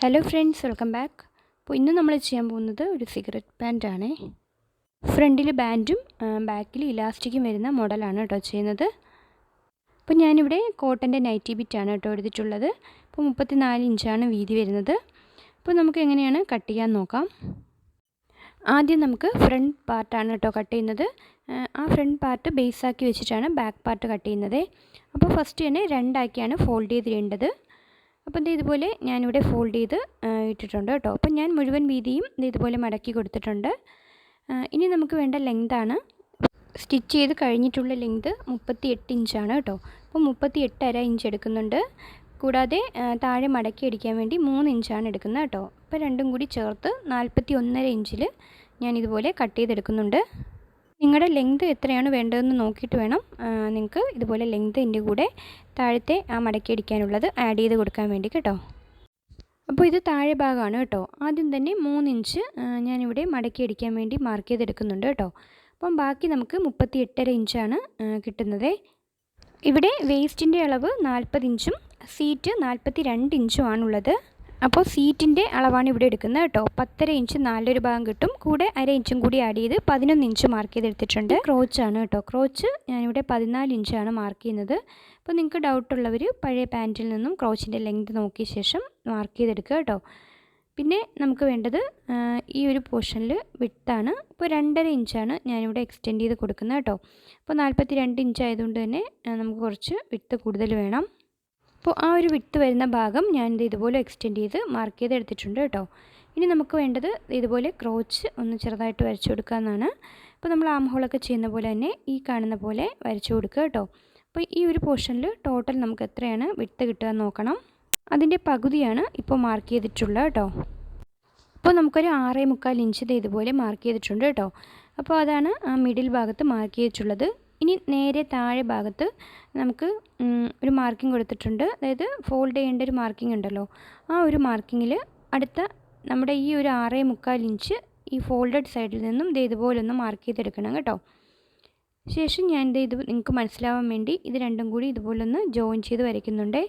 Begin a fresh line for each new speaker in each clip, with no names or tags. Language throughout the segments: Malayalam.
ഹലോ ഫ്രണ്ട്സ് വെൽക്കം ബാക്ക് അപ്പോൾ ഇന്ന് നമ്മൾ ചെയ്യാൻ പോകുന്നത് ഒരു സിഗരറ്റ് ബാൻഡാണ് ഫ്രണ്ടിൽ ബാൻഡും ബാക്കിൽ ഇലാസ്റ്റിക്കും വരുന്ന മോഡലാണ് കേട്ടോ ചെയ്യുന്നത്. അപ്പോൾ ഞാനിവിടെ കോട്ടന്റെ നൈറ്റി ബിറ്റാണ് കേട്ടോ എടുത്തിട്ടുള്ളത്. അപ്പോൾ മുപ്പത്തിനാല് ഇഞ്ചാണ് വീതി വരുന്നത്. അപ്പോൾ നമുക്ക് എങ്ങനെയാണ് കട്ട് ചെയ്യാൻ നോക്കാം. ആദ്യം നമുക്ക് ഫ്രണ്ട് പാർട്ടാണ് കേട്ടോ കട്ട് ചെയ്യുന്നത്. ആ ഫ്രണ്ട് പാർട്ട് ബേസാക്കി വെച്ചിട്ടാണ് ബാക്ക് പാർട്ട് കട്ട് ചെയ്യുന്നത്. അപ്പോൾ ഫസ്റ്റ് തന്നെ രണ്ടാക്കിയാണ് ഫോൾഡ് ചെയ്തിടേണ്ടത്. അപ്പോൾ ഇത് ഇതുപോലെ ഞാനിവിടെ ഫോൾഡ് ചെയ്ത് ഇട്ടിട്ടുണ്ട് കേട്ടോ. അപ്പം ഞാൻ മുഴുവൻ വീതിയും ഇത് ഇതുപോലെ മടക്കി കൊടുത്തിട്ടുണ്ട്. ഇനി നമുക്ക് വേണ്ട ലെങ്താണ് സ്റ്റിച്ച് ചെയ്ത് കഴിഞ്ഞിട്ടുള്ള ലെങ്ത് മുപ്പത്തി എട്ട് ഇഞ്ചാണ് കേട്ടോ. അപ്പോൾ മുപ്പത്തി എട്ടര ഇഞ്ച് എടുക്കുന്നുണ്ട്. കൂടാതെ താഴെ മടക്കി അടിക്കാൻ വേണ്ടി മൂന്ന് ഇഞ്ചാണ് എടുക്കുന്നത് കേട്ടോ. അപ്പോൾ രണ്ടും കൂടി ചേർത്ത് നാൽപ്പത്തി ഒന്നര ഇഞ്ചിൽ ഞാനിതുപോലെ കട്ട് ചെയ്തെടുക്കുന്നുണ്ട്. നിങ്ങളുടെ ലെങ്ത് എത്രയാണ് വേണ്ടതെന്ന് നോക്കിയിട്ട് വേണം നിങ്ങൾക്ക് ഇതുപോലെ ലെങ്തിന്റെ കൂടെ താഴത്തെ ആ മടക്കി അടിക്കാനുള്ളത് ആഡ് ചെയ്ത് കൊടുക്കാൻ വേണ്ടി കേട്ടോ. അപ്പോൾ ഇത് താഴെ ഭാഗമാണ് കേട്ടോ. ആദ്യം തന്നെ മൂന്നിഞ്ച് ഞാനിവിടെ മടക്കി അടിക്കാൻ വേണ്ടി മാർക്ക് ചെയ്തെടുക്കുന്നുണ്ട് കേട്ടോ. അപ്പം ബാക്കി നമുക്ക് മുപ്പത്തി എട്ടര ഇഞ്ചാണ് കിട്ടുന്നത്. ഇവിടെ വേസ്റ്റിന്റെ അളവ് നാൽപ്പത് ഇഞ്ചും സീറ്റ് നാൽപ്പത്തി രണ്ട് ഇഞ്ചുമാണുള്ളത് അപ്പോൾ സീറ്റിന്റെ അളവാണ് ഇവിടെ എടുക്കുന്നത് കേട്ടോ. പത്തര ഇഞ്ച് നാലൊരു ഭാഗം കിട്ടും. കൂടെ അര ഇഞ്ചും കൂടി ആഡ് ചെയ്ത് പതിനൊന്ന് ഇഞ്ച് മാർക്ക് ചെയ്തെടുത്തിട്ടുണ്ട്. ക്രോച്ചാണ് കേട്ടോ. ക്രോച്ച് ഞാനിവിടെ പതിനാല് ഇഞ്ചാണ് മാർക്ക് ചെയ്യുന്നത്. അപ്പോൾ നിങ്ങൾക്ക് ഡൗട്ട് ഡൗട്ടുള്ളവർ പഴയ പാന്റിൽ നിന്നും ക്രോച്ചിന്റെ ലെങ്ത് നോക്കിയ ശേഷം മാർക്ക് ചെയ്തെടുക്കുക കേട്ടോ. പിന്നെ നമുക്ക് വേണ്ടത് ഈ ഒരു പോർഷനിൽ വിട്ടാണ് ഇപ്പോൾ രണ്ടര ഇഞ്ചാണ് ഞാനിവിടെ എക്സ്റ്റെൻഡ് ചെയ്ത് കൊടുക്കുന്നത് കേട്ടോ. അപ്പോൾ നാൽപ്പത്തി രണ്ട് ഇഞ്ച് ആയതുകൊണ്ട് തന്നെ നമുക്ക് കുറച്ച് വിട്ട് കൂടുതൽ വേണം. അപ്പോൾ ആ ഒരു വിട്ട് വരുന്ന ഭാഗം ഞാൻ ഇതുപോലെ എക്സ്റ്റെൻഡ് ചെയ്ത് മാർക്ക് ചെയ്ത് എടുത്തിട്ടുണ്ട് കേട്ടോ. ഇനി നമുക്ക് വേണ്ടത് ഇതുപോലെ ക്രോച്ച് ഒന്ന് ചെറുതായിട്ട് വരച്ചു കൊടുക്കാമെന്നാണ് അപ്പോൾ നമ്മൾ ആം ഹോളൊക്കെ ചെയ്യുന്ന പോലെ തന്നെ ഈ കാണുന്ന പോലെ വരച്ചു കൊടുക്കുക കേട്ടോ. അപ്പോൾ ഈ ഒരു പോർഷനിൽ ടോട്ടൽ നമുക്ക് എത്രയാണ് വിട്ട് കിട്ടുക നോക്കണം. അതിന്റെ പകുതിയാണ് ഇപ്പോൾ മാർക്ക് ചെയ്തിട്ടുള്ളത് കേട്ടോ. അപ്പോൾ നമുക്കൊരു ആറേ മുക്കാൽ ഇഞ്ച് ഇതുപോലെ മാർക്ക് ചെയ്തിട്ടുണ്ട് കേട്ടോ. അപ്പോൾ അതാണ് ആ മിഡിൽ ഭാഗത്ത് മാർക്ക് ചെയ്തിട്ടുള്ളത്. ഇനി നേരെ താഴെ ഭാഗത്ത് നമുക്ക് ഒരു മാർക്കിംഗ് കൊടുത്തിട്ടുണ്ട്. അതായത് ഫോൾഡ് ചെയ്യേണ്ട ഒരു മാർക്കിംഗ് ഉണ്ടല്ലോ. ആ ഒരു മാർക്കിങ്ങിൽ അടുത്ത നമ്മുടെ ഈ ഒരു ആറേ മുക്കാൽ ഇഞ്ച് ഈ ഫോൾഡഡ് സൈഡിൽ നിന്നും ഇത് ഇതുപോലെ ഒന്ന് മാർക്ക് ചെയ്തെടുക്കണം കേട്ടോ. ശേഷം ഞാൻ ഇത് ഇത് നിങ്ങൾക്ക് മനസ്സിലാവാൻ വേണ്ടി ഇത് രണ്ടും കൂടി ഇതുപോലൊന്ന് ജോയിൻ ചെയ്ത് വരയ്ക്കുന്നുണ്ട്.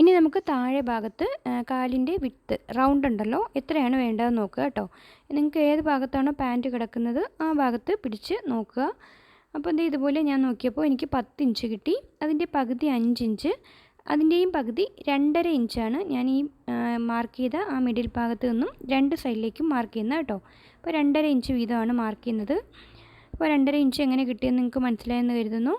ഇനി നമുക്ക് താഴെ ഭാഗത്ത് കാലിന്റെ വിത്ത് റൗണ്ട് ഉണ്ടല്ലോ. എത്രയാണ് വേണ്ടതെന്ന് നോക്കുക കേട്ടോ. നിങ്ങൾക്ക് ഏത് ഭാഗത്താണോ പാന്റ് കിടക്കുന്നത് ആ ഭാഗത്ത് പിടിച്ച് നോക്കുക. അപ്പോൾ എന്താ ഇതുപോലെ ഞാൻ നോക്കിയപ്പോൾ എനിക്ക് പത്ത് ഇഞ്ച് കിട്ടി. അതിന്റെ പകുതി അഞ്ച് ഇഞ്ച് അതിന്റെയും പകുതി രണ്ടര ഇഞ്ചാണ് ഞാൻ ഈ മാർക്ക് ചെയ്ത ആ മിഡിൽ ഭാഗത്ത് നിന്നും രണ്ട് സൈഡിലേക്കും മാർക്ക് ചെയ്യുന്നത് കേട്ടോ. അപ്പോൾ രണ്ടര ഇഞ്ച് വീതമാണ് മാർക്ക് ചെയ്യുന്നത്. അപ്പോൾ രണ്ടര ഇഞ്ച് എങ്ങനെ കിട്ടിയെന്ന് നിങ്ങൾക്ക് മനസ്സിലായെന്ന് കരുതുന്നു.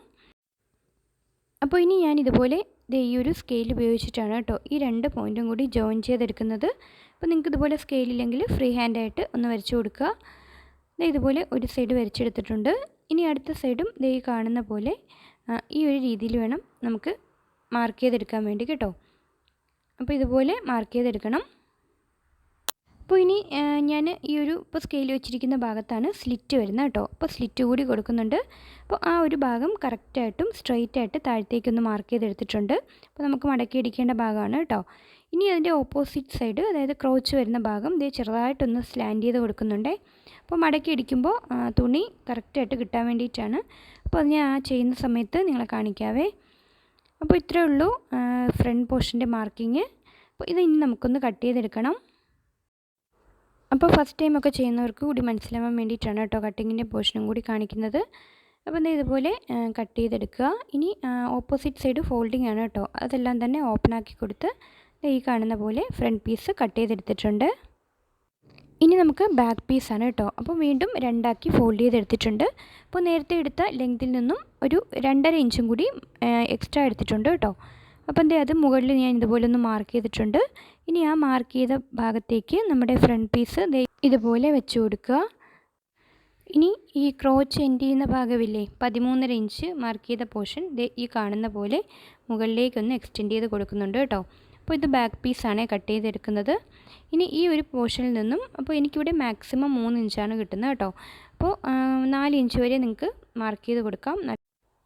അപ്പോൾ ഇനി ഞാൻ ഇതുപോലെ ഇത് ഈ ഒരു സ്കെയിൽ ഉപയോഗിച്ചിട്ടാണ് കേട്ടോ ഈ രണ്ട് പോയിന്റും കൂടി ജോയിൻ ചെയ്തെടുക്കുന്നത്. അപ്പോൾ നിങ്ങൾക്ക് ഇതുപോലെ സ്കെയിലില്ലെങ്കിൽ ഫ്രീ ഹാൻഡായിട്ട് ഒന്ന് വരച്ചു കൊടുക്കുക. ഇത് ഇതുപോലെ ഒരു സൈഡ് വരച്ചെടുത്തിട്ടുണ്ട്. ഇനി അടുത്ത സൈഡും ഇത് ഈ കാണുന്ന പോലെ ഈ ഒരു രീതിയിൽ വേണം നമുക്ക് മാർക്ക് ചെയ്തെടുക്കാൻ വേണ്ടി കേട്ടോ. അപ്പോൾ ഇതുപോലെ മാർക്ക് ചെയ്തെടുക്കണം. അപ്പോൾ ഇനി ഞാൻ ഈ ഒരു ഇപ്പോൾ സ്കെയിൽ വെച്ചിരിക്കുന്ന ഭാഗത്താണ് സ്ലിറ്റ് വരുന്നത് കേട്ടോ. അപ്പോൾ സ്ലിറ്റ് കൂടി കൊടുക്കുന്നുണ്ട്. അപ്പോൾ ആ ഒരു ഭാഗം കറക്റ്റായിട്ടും സ്ട്രെയിറ്റ് ആയിട്ട് താഴത്തേക്കൊന്ന് മാർക്ക് ചെയ്തെടുത്തിട്ടുണ്ട്. അപ്പോൾ നമുക്ക് മടക്കി അടിക്കേണ്ട ഭാഗമാണ് കേട്ടോ. ഇനി അതിന്റെ ഓപ്പോസിറ്റ് സൈഡ് അതായത് ക്രോച്ച് വരുന്ന ഭാഗം ഇത് ചെറുതായിട്ടൊന്ന് സ്ലാൻഡ് ചെയ്ത് കൊടുക്കുന്നുണ്ടേ. അപ്പോൾ മടക്കി അടിക്കുമ്പോൾ തുണി കറക്റ്റായിട്ട് കിട്ടാൻ വേണ്ടിയിട്ടാണ്. അപ്പോൾ അത് ഞാൻ ചെയ്യുന്ന സമയത്ത് നിങ്ങളെ കാണിക്കാവേ. അപ്പോൾ ഇത്രയേ ഉള്ളൂ ഫ്രണ്ട് പോർഷന്റെ മാർക്കിങ് അപ്പോൾ ഇത് ഇനി നമുക്കൊന്ന് കട്ട് ചെയ്തെടുക്കണം. അപ്പോൾ ഫസ്റ്റ് ടൈം ഒക്കെ ചെയ്യുന്നവർക്ക് കൂടി മനസ്സിലാവാൻ വേണ്ടിയിട്ടാണ് കേട്ടോ കട്ടിങ്ങിന്റെ പോർഷനും കൂടി കാണിക്കുന്നത്. അപ്പോൾ എന്താ ഇതുപോലെ കട്ട് ചെയ്തെടുക്കുക. ഇനി ഓപ്പോസിറ്റ് സൈഡ് ഫോൾഡിംഗ് ആണ് കേട്ടോ. അതെല്ലാം തന്നെ ഓപ്പൺ ആക്കി കൊടുത്ത് ഈ കാണുന്ന പോലെ ഫ്രണ്ട് പീസ് കട്ട് ചെയ്തെടുത്തിട്ടുണ്ട്. ഇനി നമുക്ക് ബാക്ക് പീസാണ് കേട്ടോ. അപ്പോൾ വീണ്ടും രണ്ടാക്കി ഫോൾഡ് ചെയ്തെടുത്തിട്ടുണ്ട്. അപ്പോൾ നേരത്തെ എടുത്ത ലെങ്തിൽ നിന്നും ഒരു രണ്ടര ഇഞ്ചും കൂടി എക്സ്ട്രാ എടുത്തിട്ടുണ്ട് കേട്ടോ. അപ്പോൾ എന്തേ അത് മുകളിൽ ഞാൻ ഇതുപോലെ ഒന്ന് മാർക്ക് ചെയ്തിട്ടുണ്ട്. ഇനി ആ മാർക്ക് ചെയ്ത ഭാഗത്തേക്ക് നമ്മുടെ ഫ്രണ്ട് പീസ് ഇതുപോലെ വെച്ച് കൊടുക്കുക. ഇനി ഈ ക്രോച്ച് എൻഡ് ചെയ്യുന്ന ഭാഗമില്ലേ പതിമൂന്നര ഇഞ്ച് മാർക്ക് ചെയ്ത പോർഷൻ ഈ കാണുന്ന പോലെ മുകളിലേക്കൊന്ന് എക്സ്റ്റെൻഡ് ചെയ്ത് കൊടുക്കുന്നുണ്ട് കേട്ടോ. അപ്പോൾ ഇത് ബാക്ക് പീസാണ് കട്ട് ചെയ്തെടുക്കുന്നത്. ഇനി ഈ ഒരു പോർഷനിൽ നിന്നും അപ്പോൾ എനിക്കിവിടെ മാക്സിമം മൂന്ന് ഇഞ്ചാണ് കിട്ടുന്നത് കേട്ടോ. അപ്പോൾ നാല് ഇഞ്ച് വരെ നിങ്ങൾക്ക് മാർക്ക് ചെയ്ത് കൊടുക്കാം.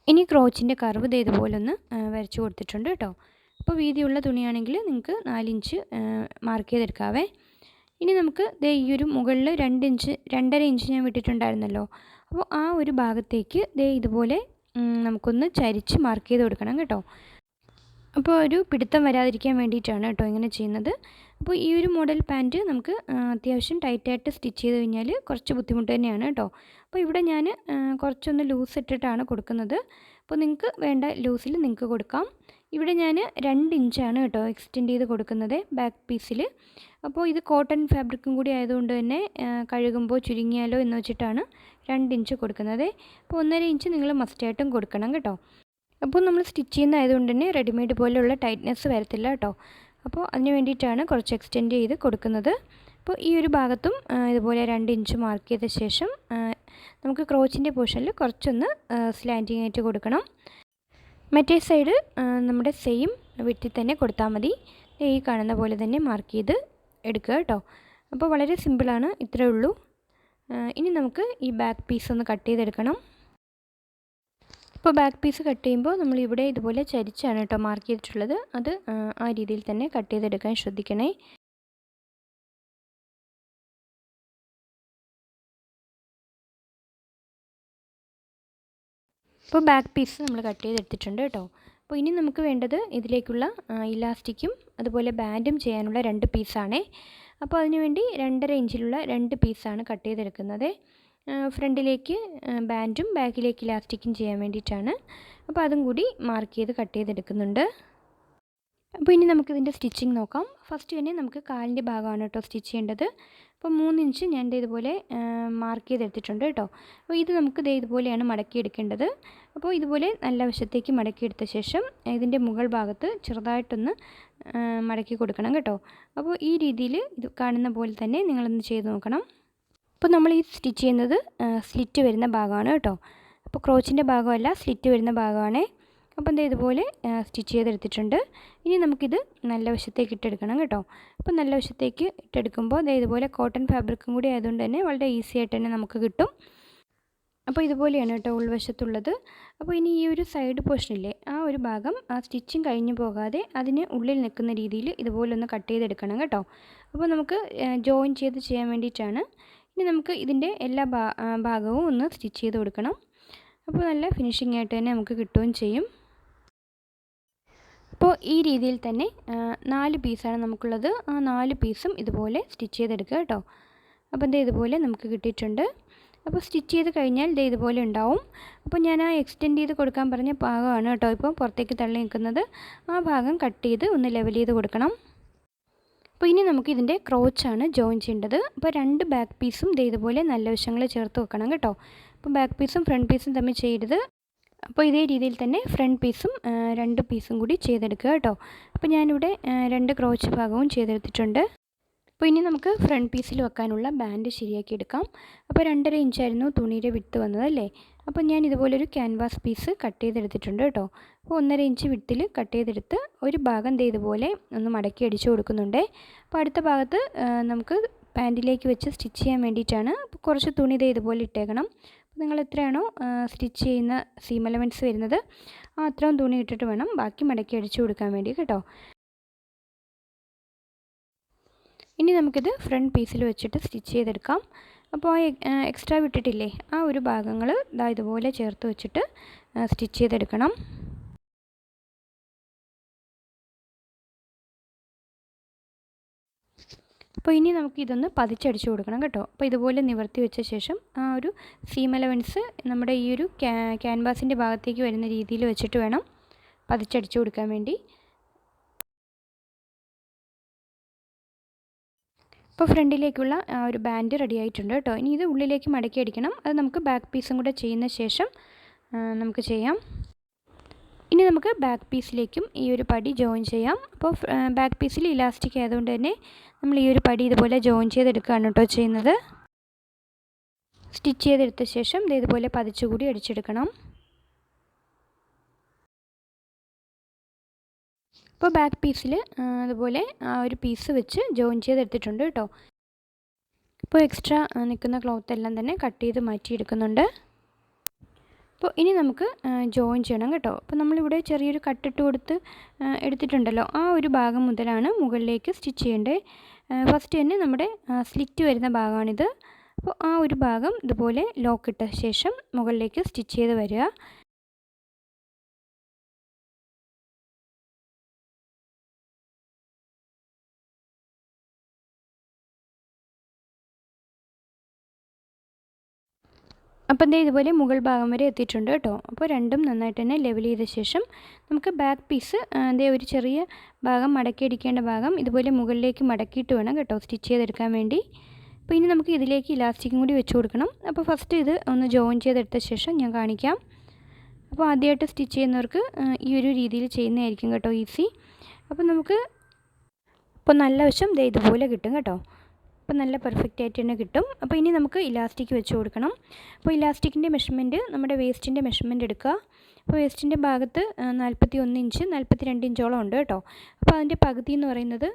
ഇനി ക്രോച്ചിന്റെ കർവ് ഇതേതുപോലെ ഒന്ന് വരച്ചു കൊടുത്തിട്ടുണ്ട് കേട്ടോ. അപ്പോൾ വീതിയുള്ള തുണിയാണെങ്കിൽ നിങ്ങൾക്ക് നാലിഞ്ച് മാർക്ക് ചെയ്തെടുക്കാവേ. ഇനി നമുക്ക് ദേ ഈ ഒരു മുകളിൽ രണ്ട് ഇഞ്ച് രണ്ടര ഇഞ്ച് ഞാൻ വിട്ടിട്ടുണ്ടായിരുന്നല്ലോ. അപ്പോൾ ആ ഒരു ഭാഗത്തേക്ക് ദേ ഇതുപോലെ നമുക്കൊന്ന് ചരിച്ച് മാർക്ക് ചെയ്ത് കൊടുക്കണം കേട്ടോ. അപ്പോൾ ഒരു പിടുത്തം വരാതിരിക്കാൻ വേണ്ടിയിട്ടാണ് കേട്ടോ ഇങ്ങനെ ചെയ്യുന്നത്. അപ്പോൾ ഈ ഒരു മോഡൽ പാന്റ് നമുക്ക് അത്യാവശ്യം ടൈറ്റായിട്ട് സ്റ്റിച്ച് ചെയ്ത് കഴിഞ്ഞാൽ കുറച്ച് ബുദ്ധിമുട്ട് തന്നെയാണ് കേട്ടോ. അപ്പോൾ ഇവിടെ ഞാൻ കുറച്ചൊന്ന് ലൂസ് ഇട്ടിട്ടാണ് കൊടുക്കുന്നത്. അപ്പോൾ നിങ്ങൾക്ക് വേണ്ട ലൂസിൽ നിങ്ങൾക്ക് കൊടുക്കാം. ഇവിടെ ഞാൻ രണ്ട് ഇഞ്ചാണ് കേട്ടോ എക്സ്റ്റെൻഡ് ചെയ്ത് കൊടുക്കുന്നത് ബാക്ക് പീസിൽ അപ്പോൾ ഇത് കോട്ടൺ ഫാബ്രിക്കും കൂടി ആയതുകൊണ്ട് തന്നെ കഴുകുമ്പോൾ ചുരുങ്ങിയാലോ എന്ന് വെച്ചിട്ടാണ് രണ്ട് ഇഞ്ച് കൊടുക്കുന്നത്. അപ്പോൾ ഒന്നര ഇഞ്ച് നിങ്ങൾ മസ്റ്റായിട്ടും കൊടുക്കണം കേട്ടോ. അപ്പോൾ നമ്മൾ സ്റ്റിച്ച് ചെയ്യുന്ന ആയതുകൊണ്ട് തന്നെ റെഡിമെയ്ഡ് പോലെയുള്ള ടൈറ്റ്നെസ് വരത്തില്ല കേട്ടോ. അപ്പോൾ അതിന് വേണ്ടിയിട്ടാണ് കുറച്ച് എക്സ്റ്റെൻഡ് ചെയ്ത് കൊടുക്കുന്നത്. അപ്പോൾ ഈ ഒരു ഭാഗത്തും ഇതുപോലെ രണ്ട് ഇഞ്ച് മാർക്ക് ചെയ്ത ശേഷം നമുക്ക് ക്രോച്ചിന്റെ പോർഷനിൽ കുറച്ചൊന്ന് സ്ലാൻഡിങ് ആയിട്ട് കൊടുക്കണം. മറ്റേ സൈഡ് നമ്മുടെ സെയിം വീട്ടിൽ തന്നെ കൊടുത്താൽ മതി. ഈ കാണുന്ന പോലെ തന്നെ മാർക്ക് ചെയ്ത് എടുക്കുക കേട്ടോ. അപ്പോൾ വളരെ സിമ്പിളാണ് ഇത്രയേ ഉള്ളൂ. ഇനി നമുക്ക് ഈ ബാക്ക് പീസ് ഒന്ന് കട്ട് ചെയ്തെടുക്കണം. ഇപ്പോൾ ബാക്ക് പീസ് കട്ട് ചെയ്യുമ്പോൾ നമ്മൾ ഇവിടെ ഇതുപോലെ ചരിച്ചാണ് കേട്ടോ മാർക്ക് ചെയ്തിട്ടുള്ളത്. അത് ആ രീതിയിൽ തന്നെ കട്ട് ചെയ്തെടുക്കാൻ ശ്രദ്ധിക്കണേ. ഇപ്പോൾ ബാക്ക് പീസ് നമ്മൾ കട്ട് ചെയ്തെടുത്തിട്ടുണ്ട് കേട്ടോ. അപ്പോൾ ഇനി നമുക്ക് വേണ്ടത് ഇതിലേക്കുള്ള ഇലാസ്റ്റിക്കും അതുപോലെ ബാൻഡും ചെയ്യാനുള്ള രണ്ട് പീസാണേ അപ്പോൾ അതിനുവേണ്ടി രണ്ടര ഇഞ്ചിലുള്ള രണ്ട് പീസാണ് കട്ട് ചെയ്തെടുക്കുന്നത്. ഫ്രണ്ടിലേക്ക് ബാൻഡും ബാക്കിലേക്ക് ഇലാസ്റ്റിക്കും ചെയ്യാൻ വേണ്ടിയിട്ടാണ്. അപ്പോൾ അതും കൂടി മാർക്ക് ചെയ്ത് കട്ട് ചെയ്തെടുക്കുന്നുണ്ട്. അപ്പോൾ ഇനി നമുക്കിതിന്റെ സ്റ്റിച്ചിങ് നോക്കാം. ഫസ്റ്റ് തന്നെ നമുക്ക് കാലിന്റെ ഭാഗമാണ് കേട്ടോ സ്റ്റിച്ച് ചെയ്യേണ്ടത്. അപ്പോൾ മൂന്ന് ഇഞ്ച് ഞാൻ ഇതുപോലെ മാർക്ക് ചെയ്തെടുത്തിട്ടുണ്ട് കേട്ടോ. അപ്പോൾ ഇത് നമുക്ക് ദേ ഇതുപോലെയാണ് മടക്കി എടുക്കേണ്ടത്. അപ്പോൾ ഇതുപോലെ നല്ല വശത്തേക്ക് മടക്കിയെടുത്ത ശേഷം ഇതിന്റെ മുകൾ ഭാഗത്ത് ചെറുതായിട്ടൊന്ന് മടക്കി കൊടുക്കണം കേട്ടോ. അപ്പോൾ ഈ രീതിയിൽ ഇത് കാണുന്ന പോലെ തന്നെ നിങ്ങളൊന്ന് ചെയ്ത് നോക്കണം. അപ്പോൾ നമ്മൾ ഈ സ്റ്റിച്ച് ചെയ്യുന്നത് സ്ലിറ്റ് വരുന്ന ഭാഗമാണ് കേട്ടോ. അപ്പോൾ ക്രോച്ചിന്റെ ഭാഗമല്ല സ്ലിറ്റ് വരുന്ന ഭാഗമാണ്. അപ്പോൾ എന്താ ഇതുപോലെ സ്റ്റിച്ച് ചെയ്തെടുത്തിട്ടുണ്ട്. ഇനി നമുക്കിത് നല്ല വശത്തേക്ക് ഇട്ടെടുക്കണം കേട്ടോ. അപ്പോൾ നല്ല വശത്തേക്ക് ഇട്ടെടുക്കുമ്പോൾ ദേ ഇതുപോലെ കോട്ടൺ ഫാബ്രിക്കും കൂടി ആയതുകൊണ്ട് തന്നെ വളരെ ഈസി ആയിട്ട് തന്നെ നമുക്ക് കിട്ടും. അപ്പോൾ ഇതുപോലെയാണ് കേട്ടോ ഉൾവശത്തുള്ളത്. അപ്പോൾ ഇനി ഈ ഒരു സൈഡ് പോർഷനില്ലേ ആ ഒരു ഭാഗം ആ സ്റ്റിച്ചിങ് കഴിഞ്ഞു പോകാതെ അതിന് ഉള്ളിൽ നിൽക്കുന്ന രീതിയിൽ ഇതുപോലെ ഒന്ന് കട്ട് ചെയ്തെടുക്കണം കേട്ടോ. അപ്പോൾ നമുക്ക് ജോയിൻ ചെയ്ത് ചെയ്യാൻ വേണ്ടിയിട്ടാണ് ഇനി നമുക്ക് ഇതിന്റെ എല്ലാ ഭാഗവും ഒന്ന് സ്റ്റിച്ച് ചെയ്ത് കൊടുക്കണം. അപ്പോൾ നല്ല ഫിനിഷിംഗ് ആയിട്ട് തന്നെ നമുക്ക് കിട്ടുകയും ചെയ്യും. അപ്പോൾ ഈ രീതിയിൽ തന്നെ നാല് പീസാണ് നമുക്കുള്ളത്. ആ നാല് പീസും ഇതുപോലെ സ്റ്റിച്ച് ചെയ്തെടുക്കുക കേട്ടോ. അപ്പോൾ ഇത് ഇതുപോലെ നമുക്ക് കിട്ടിയിട്ടുണ്ട്. അപ്പോൾ സ്റ്റിച്ച് ചെയ്ത് കഴിഞ്ഞാൽ ഇത് ഇതുപോലെ ഉണ്ടാവും. അപ്പോൾ ഞാൻ ആ എക്സ്റ്റെൻഡ് ചെയ്ത് കൊടുക്കാൻ പറഞ്ഞ ഭാഗമാണ് കേട്ടോ ഇപ്പോൾ പുറത്തേക്ക് തള്ളി നിൽക്കുന്നത്. ആ ഭാഗം കട്ട് ചെയ്ത് ഒന്ന് ലെവൽ ചെയ്ത് കൊടുക്കണം. അപ്പോൾ ഇനി നമുക്ക് ഇതിന്റെ ക്രോച്ചാണ് ജോയിൻ ചെയ്യേണ്ടത്. അപ്പോൾ രണ്ട് ബാക്ക് പീസും ഇതുപോലെ നല്ല വശങ്ങൾ ചേർത്ത് വെക്കണം കേട്ടോ. അപ്പോൾ ബാക്ക് പീസും ഫ്രണ്ട് പീസും തമ്മിൽ ചെയ്യരുത്. അപ്പോൾ ഇതേ രീതിയിൽ തന്നെ ഫ്രണ്ട് പീസും രണ്ട് പീസും കൂടി ചെയ്തെടുക്കുക കേട്ടോ. അപ്പോൾ ഞാനിവിടെ രണ്ട് ക്രോച്ച് ഭാഗവും ചെയ്തെടുത്തിട്ടുണ്ട്. അപ്പോൾ ഇനി നമുക്ക് ഫ്രണ്ട് പീസിൽ വെക്കാനുള്ള ബാൻഡ് ശരിയാക്കി എടുക്കാം. അപ്പോൾ രണ്ടര ഇഞ്ചായിരുന്നു തുണിയുടെ വിട്ട് വന്നതല്ലേ അപ്പോൾ ഞാൻ ഇതുപോലൊരു ക്യാൻവാസ് പീസ് കട്ട് ചെയ്തെടുത്തിട്ടുണ്ട് കേട്ടോ. അപ്പോൾ ഒന്നര ഇഞ്ച് വിട്ടിൽ കട്ട് ചെയ്തെടുത്ത് ഒരു ഭാഗം ദേ ഇതുപോലെ ഒന്ന് മടക്കി അടിച്ചു കൊടുക്കുന്നുണ്ട്. അപ്പോൾ അടുത്ത ഭാഗത്ത് നമുക്ക് പാന്റിലേക്ക് വെച്ച് സ്റ്റിച്ച് ചെയ്യാൻ വേണ്ടിയിട്ടാണ് അപ്പോൾ കുറച്ച് തുണി ദേ ഇതുപോലെ ഇട്ടേക്കണം. നിങ്ങൾ എത്രയാണോ സ്റ്റിച്ച് ചെയ്യുന്ന സീം എലമെന്റ്സ് വരുന്നത് ആ അത്രയും തുണി ഇട്ടിട്ട് വേണം ബാക്കി മടക്കി അടിച്ചു കൊടുക്കാൻ വേണ്ടി കേട്ടോ. ഇനി നമുക്കിത് ഫ്രണ്ട് പീസിൽ വെച്ചിട്ട് സ്റ്റിച്ച് ചെയ്തെടുക്കാം. അപ്പോൾ ആ എക്സ്ട്രാ വിട്ടിട്ടില്ലേ? ആ ഒരു ഭാഗങ്ങൾ ഇതാ ഇതുപോലെ ചേർത്ത് വെച്ചിട്ട് സ്റ്റിച്ച് ചെയ്തെടുക്കണം. അപ്പോൾ ഇനി നമുക്ക് ഇതൊന്ന് പതിച്ചടിച്ച് കൊടുക്കണം കേട്ടോ. അപ്പോൾ ഇതുപോലെ നിവർത്തി വെച്ച ശേഷം ആ ഒരു സീം എലവൻസ് നമ്മുടെ ഈ ഒരു ക്യാൻവാസിന്റെ ഭാഗത്തേക്ക് വരുന്ന രീതിയിൽ വെച്ചിട്ട് വേണം പതിച്ചടിച്ച് കൊടുക്കാൻ വേണ്ടി. ഇപ്പോൾ ഫ്രണ്ടിലേക്കുള്ള ആ ഒരു ബാൻഡ് റെഡി ആയിട്ടുണ്ട് കേട്ടോ. ഇനി ഇത് ഉള്ളിലേക്ക് മടക്കി അടിക്കണം. അത് നമുക്ക് ബാക്ക് പീസും കൂടെ ചെയ്യുന്ന ശേഷം നമുക്ക് ചെയ്യാം. ഇനി നമുക്ക് ബാക്ക് പീസിലേക്കും ഈ ഒരു പടി ജോയിൻ ചെയ്യാം. അപ്പോൾ ബാക്ക് പീസിൽ ഇലാസ്റ്റിക് ആയതുകൊണ്ട് തന്നെ നമ്മൾ ഈ ഒരു പടി ഇതുപോലെ ജോയിൻ ചെയ്തെടുക്കുകയാണ് കേട്ടോ ചെയ്യുന്നത്. സ്റ്റിച്ച് ചെയ്തെടുത്ത ശേഷം ഇത് ഇതുപോലെ പതിച്ചുകൂടി അടിച്ചെടുക്കണം. ഇപ്പോൾ ബാക്ക് പീസിൽ അതുപോലെ ആ ഒരു പീസ് വെച്ച് ജോയിൻ ചെയ്തെടുത്തിട്ടുണ്ട് കേട്ടോ. ഇപ്പോൾ എക്സ്ട്രാ നിൽക്കുന്ന ക്ലോത്ത് എല്ലാം തന്നെ കട്ട് ചെയ്ത് മാറ്റിയെടുക്കുന്നുണ്ട്. അപ്പോൾ ഇനി നമുക്ക് ജോയിൻ ചെയ്യണം കേട്ടോ. അപ്പോൾ നമ്മളിവിടെ ചെറിയൊരു കട്ടിട്ട് കൊടുത്ത് എടുത്തിട്ടുണ്ടല്ലോ. ആ ഒരു ഭാഗം മുതലാണ് മുകളിലേക്ക് സ്റ്റിച്ച് ചെയ്യേണ്ടത്. ഫസ്റ്റ് തന്നെ നമ്മുടെ സ്ലിറ്റ് വരുന്ന ഭാഗമാണിത്. അപ്പോൾ ആ ഒരു ഭാഗം ഇതുപോലെ ലോക്കിട്ട ശേഷം മുകളിലേക്ക് സ്റ്റിച്ച് ചെയ്ത് വരിക. അപ്പം ദേ ഇതുപോലെ മുകൾ ഭാഗം വരെ എത്തിയിട്ടുണ്ട് കേട്ടോ. അപ്പോൾ രണ്ടും നന്നായിട്ട് തന്നെ ലെവൽ ചെയ്ത ശേഷം നമുക്ക് ബാക്ക് പീസ് ദേ ഒരു ചെറിയ ഭാഗം മടക്കി അടിക്കേണ്ട ഭാഗം ഇതുപോലെ മുകളിലേക്ക് മടക്കിയിട്ട് വേണം കേട്ടോ സ്റ്റിച്ച് ചെയ്തെടുക്കാൻ വേണ്ടി. അപ്പോൾ ഇനി നമുക്ക് ഇതിലേക്ക് ഇലാസ്റ്റിക്കും കൂടി വെച്ച് കൊടുക്കണം. അപ്പോൾ ഫസ്റ്റ് ഇത് ഒന്ന് ജോയിൻ ചെയ്തെടുത്ത ശേഷം ഞാൻ കാണിക്കാം. അപ്പോൾ ആദ്യമായിട്ട് സ്റ്റിച്ച് ചെയ്യുന്നവർക്ക് ഈ ഒരു രീതിയിൽ ചെയ്യുന്നതായിരിക്കും കേട്ടോ ഈസി അപ്പോൾ നമുക്ക് അപ്പോൾ നല്ല വശം ദേ ഇതുപോലെ കിട്ടും കേട്ടോ. അപ്പോൾ നല്ല പെർഫെക്റ്റ് ആയിട്ട് തന്നെ കിട്ടും. അപ്പോൾ ഇനി നമുക്ക് ഇലാസ്റ്റിക് വെച്ച് കൊടുക്കണം. അപ്പോൾ ഇലാസ്റ്റിക്കിന്റെ മെഷർമെന്റ് നമ്മുടെ വേസ്റ്റിന്റെ മെഷർമെന്റ് എടുക്കുക. അപ്പോൾ വേസ്റ്റിന്റെ ഭാഗത്ത് നാൽപ്പത്തി ഒന്ന് ഇഞ്ച് നാൽപ്പത്തി രണ്ട് ഇഞ്ചോളം ഉണ്ട് കേട്ടോ. അപ്പോൾ അതിന്റെ പകുതി എന്ന് പറയുന്നത്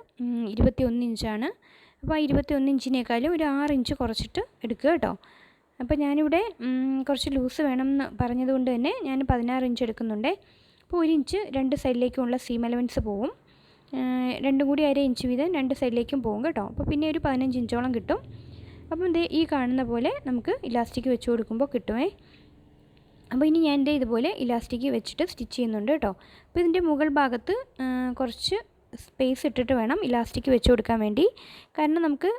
ഇരുപത്തി ഒന്ന് ഇഞ്ചാണ് അപ്പോൾ ആ ഇരുപത്തി ഒന്ന് ഇഞ്ചിനേക്കാളും ഒരു ആറ് ഇഞ്ച് കുറച്ചിട്ട് എടുക്കുക കേട്ടോ. അപ്പോൾ ഞാനിവിടെ കുറച്ച് ലൂസ് വേണം എന്ന് പറഞ്ഞതുകൊണ്ട് തന്നെ ഞാൻ പതിനാറ് ഇഞ്ച് എടുക്കുന്നുണ്ട്. അപ്പോൾ ഒരു ഇഞ്ച് രണ്ട് സൈഡിലേക്കുമുള്ള സീം അലവൻസ് പോവും രണ്ടും കൂടി അര ഇഞ്ച് വീതം രണ്ട് സൈഡിലേക്കും പോകും കേട്ടോ. അപ്പോൾ പിന്നെ ഒരു പതിനഞ്ച് ഇഞ്ചോളം കിട്ടും. അപ്പം ഇത് ഈ കാണുന്ന പോലെ നമുക്ക് ഇലാസ്റ്റിക് വെച്ച് കൊടുക്കുമ്പോൾ കിട്ടുമേ അപ്പോൾ ഇനി ഞാൻ എന്റെ ഇതുപോലെ ഇലാസ്റ്റിക് വെച്ചിട്ട് സ്റ്റിച്ച് ചെയ്യുന്നുണ്ട് കേട്ടോ. അപ്പോൾ ഇതിന്റെ മുകൾ ഭാഗത്ത് കുറച്ച് സ്പേസ് ഇട്ടിട്ട് വേണം ഇലാസ്റ്റിക് വെച്ച് കൊടുക്കാൻ വേണ്ടി. കാരണം നമുക്ക്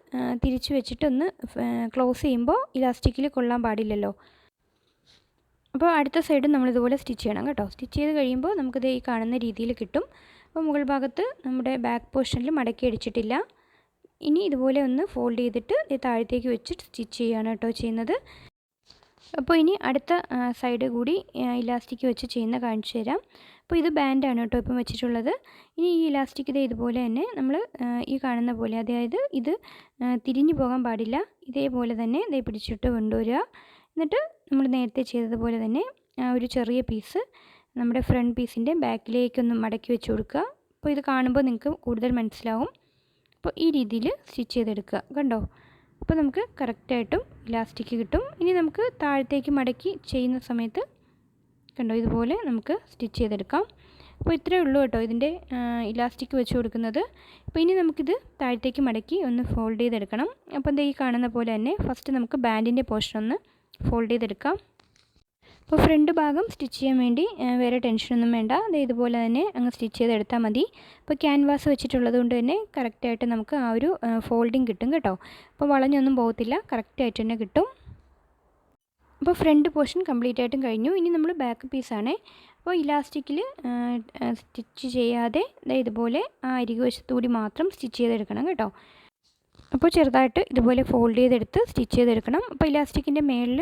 തിരിച്ച് വെച്ചിട്ട് ഒന്ന് ക്ലോസ് ചെയ്യുമ്പോൾ ഇലാസ്റ്റിക്കിൽ കൊള്ളാൻ പാടില്ലല്ലോ. അപ്പോൾ അടുത്ത സൈഡും നമ്മളിതുപോലെ സ്റ്റിച്ച് ചെയ്യണം കേട്ടോ. സ്റ്റിച്ച് ചെയ്ത് കഴിയുമ്പോൾ നമുക്കിത് ഈ കാണുന്ന രീതിയിൽ കിട്ടും. അപ്പോൾ മുകൾ ഭാഗത്ത് നമ്മുടെ ബാക്ക് പോർഷനിൽ മടക്കി അടിച്ചിട്ടില്ല. ഇനി ഇതുപോലെ ഒന്ന് ഫോൾഡ് ചെയ്തിട്ട് താഴത്തേക്ക് വെച്ചിട്ട് സ്റ്റിച്ച് ചെയ്യുകയാണ് കേട്ടോ ചെയ്യുന്നത്. അപ്പോൾ ഇനി അടുത്ത സൈഡ് കൂടി ഇലാസ്റ്റിക് വെച്ച് ചെയ്യുന്ന കാണിച്ചു തരാം. അപ്പോൾ ഇത് ബാൻഡാണ് കേട്ടോ ഇപ്പം വെച്ചിട്ടുള്ളത്. ഇനി ഈ ഇലാസ്റ്റിക് ഇത് ഇതുപോലെ തന്നെ നമ്മൾ ഈ കാണുന്ന പോലെ അതായത് ഇത് തിരിഞ്ഞു പോകാൻ പാടില്ല. ഇതേപോലെ തന്നെ ഇതേ പിടിച്ചിട്ട് കൊണ്ടുവരിക. എന്നിട്ട് നമ്മൾ നേരത്തെ ചെയ്തതുപോലെ തന്നെ ഒരു ചെറിയ പീസ് നമ്മുടെ ഫ്രണ്ട് പീസിന്റെ ബാക്കിലേക്കൊന്ന് മടക്കി വെച്ച് കൊടുക്കുക. അപ്പോൾ ഇത് കാണുമ്പോൾ നിങ്ങൾക്ക് കൂടുതൽ മനസ്സിലാവും. അപ്പോൾ ഈ രീതിയിൽ സ്റ്റിച്ച് ചെയ്തെടുക്കുക. കണ്ടോ? അപ്പോൾ നമുക്ക് കറക്റ്റായിട്ടും ഇലാസ്റ്റിക് കിട്ടും. ഇനി നമുക്ക് താഴത്തേക്ക് മടക്കി ചെയ്യുന്ന സമയത്ത് കണ്ടോ? ഇതുപോലെ നമുക്ക് സ്റ്റിച്ച് ചെയ്തെടുക്കാം. അപ്പോൾ ഇത്രയേ ഉള്ളൂ കേട്ടോ ഇതിന്റെ ഇലാസ്റ്റിക് വെച്ച് കൊടുക്കുന്നത്. അപ്പോൾ ഇനി നമുക്കിത് താഴത്തേക്ക് മടക്കി ഒന്ന് ഫോൾഡ് ചെയ്തെടുക്കണം. അപ്പോൾ എന്താ ഈ കാണുന്ന പോലെ തന്നെ ഫസ്റ്റ് നമുക്ക് ബാൻഡിന്റെ പോർഷൻ ഒന്ന് ഫോൾഡ് ചെയ്തെടുക്കാം. അപ്പോൾ ഫ്രണ്ട് ഭാഗം സ്റ്റിച്ച് ചെയ്യാൻ വേണ്ടി വേറെ ടെൻഷനൊന്നും വേണ്ട. അത് ഇതുപോലെ തന്നെ അങ്ങ് സ്റ്റിച്ച് ചെയ്തെടുത്താൽ മതി. അപ്പോൾ ക്യാൻവാസ് വെച്ചിട്ടുള്ളത് കൊണ്ട് തന്നെ കറക്റ്റായിട്ട് നമുക്ക് ആ ഒരു ഫോൾഡിങ് കിട്ടും കേട്ടോ. അപ്പോൾ വളഞ്ഞൊന്നും പോകത്തില്ല. കറക്റ്റായിട്ട് തന്നെ കിട്ടും. അപ്പോൾ ഫ്രണ്ട് പോർഷൻ കംപ്ലീറ്റ് ആയിട്ടും കഴിഞ്ഞു. ഇനി നമ്മൾ ബാക്ക് പീസാണേ. അപ്പോൾ ഇലാസ്റ്റിക്കിൽ സ്റ്റിച്ച് ചെയ്യാതെ ഇതുപോലെ ആ അരികു വശത്തുകൂടി മാത്രം സ്റ്റിച്ച് ചെയ്തെടുക്കണം കേട്ടോ. അപ്പോൾ ചെറുതായിട്ട് ഇതുപോലെ ഫോൾഡ് ചെയ്തെടുത്ത് സ്റ്റിച്ച് ചെയ്തെടുക്കണം. അപ്പോൾ ഇലാസ്റ്റിക്കിന്റെ മേളിൽ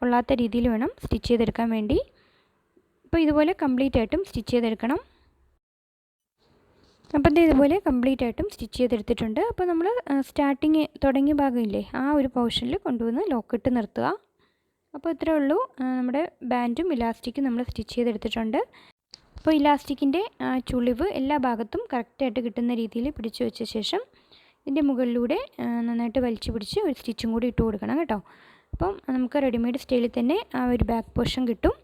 കൊള്ളാത്ത രീതിയിൽ വേണം സ്റ്റിച്ച് ചെയ്തെടുക്കാൻ വേണ്ടി. അപ്പോൾ ഇതുപോലെ കംപ്ലീറ്റ് ആയിട്ടും സ്റ്റിച്ച് ചെയ്തെടുക്കണം. അപ്പോൾ ഇത് ഇതുപോലെ കംപ്ലീറ്റ് ആയിട്ടും സ്റ്റിച്ച് ചെയ്തെടുത്തിട്ടുണ്ട്. അപ്പോൾ നമ്മൾ സ്റ്റാർട്ടിങ് തുടങ്ങിയ ഭാഗമില്ലേ ആ ഒരു പോർഷനിൽ കൊണ്ടുവന്ന് ലോക്കിട്ട് നിർത്തുക. അപ്പോൾ ഇത്രയേ ഉള്ളൂ. നമ്മുടെ ബാൻഡും ഇലാസ്റ്റിക്കും നമ്മൾ സ്റ്റിച്ച് ചെയ്തെടുത്തിട്ടുണ്ട്. അപ്പോൾ ഇലാസ്റ്റിക്കിന്റെ ചുളിവ് എല്ലാ ഭാഗത്തും കറക്റ്റായിട്ട് കിട്ടുന്ന രീതിയിൽ പിടിച്ചു വെച്ച ശേഷം ഇതിന്റെ മുകളിലൂടെ നന്നായിട്ട് വലിച്ചു പിടിച്ച് ഒരു സ്റ്റിച്ചും കൂടി ഇട്ട് കൊടുക്കണം കേട്ടോ. അപ്പം നമുക്ക് റെഡിമെയ്ഡ് സ്റ്റൈലിൽ തന്നെ ആ ഒരു ബാക്ക് പോർഷൻ കിട്ടും.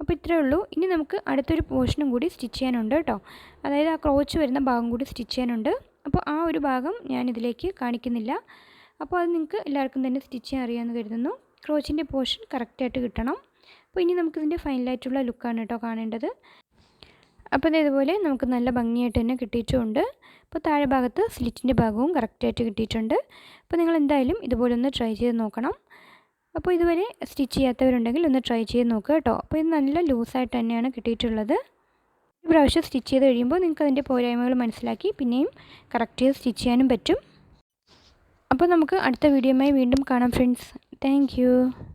അപ്പോൾ ഇത്രയേ ഉള്ളൂ. ഇനി നമുക്ക് അടുത്തൊരു പോർഷനും കൂടി സ്റ്റിച്ച് ചെയ്യാനുണ്ട് കേട്ടോ. അതായത് ആ ക്രോച്ച് വരുന്ന ഭാഗം കൂടി സ്റ്റിച്ച് ചെയ്യാനുണ്ട്. അപ്പോൾ ആ ഒരു ഭാഗം ഞാൻ ഇതിലേക്ക് കാണിക്കുന്നില്ല. അപ്പോൾ അത് നിങ്ങൾക്ക് എല്ലാവർക്കും തന്നെ സ്റ്റിച്ച് ചെയ്യാൻ അറിയാമെന്ന് കരുതുന്നു. ക്രോച്ചിന്റെ പോർഷൻ കറക്റ്റായിട്ട് കിട്ടണം. അപ്പോൾ ഇനി നമുക്കിതിന്റെ ഫൈനലായിട്ടുള്ള ലുക്കാണ് കേട്ടോ കാണേണ്ടത്. അപ്പോൾ ഇത് ഇതുപോലെ നമുക്ക് നല്ല ഭംഗിയായിട്ട് തന്നെ കിട്ടിയിട്ടുമുണ്ട് അപ്പോൾ താഴെ ഭാഗത്ത് സ്ലിറ്റിന്റെ ഭാഗവും കറക്റ്റായിട്ട് കിട്ടിയിട്ടുണ്ട്. അപ്പോൾ നിങ്ങൾ എന്തായാലും ഇതുപോലെ ഒന്ന് ട്രൈ ചെയ്ത് നോക്കണം. അപ്പോൾ ഇതുവരെ സ്റ്റിച്ച് ചെയ്യാത്തവരുണ്ടെങ്കിൽ ഒന്ന് ട്രൈ ചെയ്ത് നോക്കുക കേട്ടോ. അപ്പോൾ ഇത് നല്ല ലൂസായിട്ട് തന്നെയാണ് കിട്ടിയിട്ടുള്ളത്. ഈ പ്രാവശ്യം സ്റ്റിച്ച് ചെയ്ത് കഴിയുമ്പോൾ നിങ്ങൾക്ക് അതിന്റെ പോരായ്മകൾ മനസ്സിലാക്കി പിന്നെയും കറക്റ്റ് ചെയ്ത് സ്റ്റിച്ച് ചെയ്യാനും പറ്റും. അപ്പോൾ നമുക്ക് അടുത്ത വീഡിയോയുമായി വീണ്ടും കാണാം ഫ്രണ്ട്സ് താങ്ക്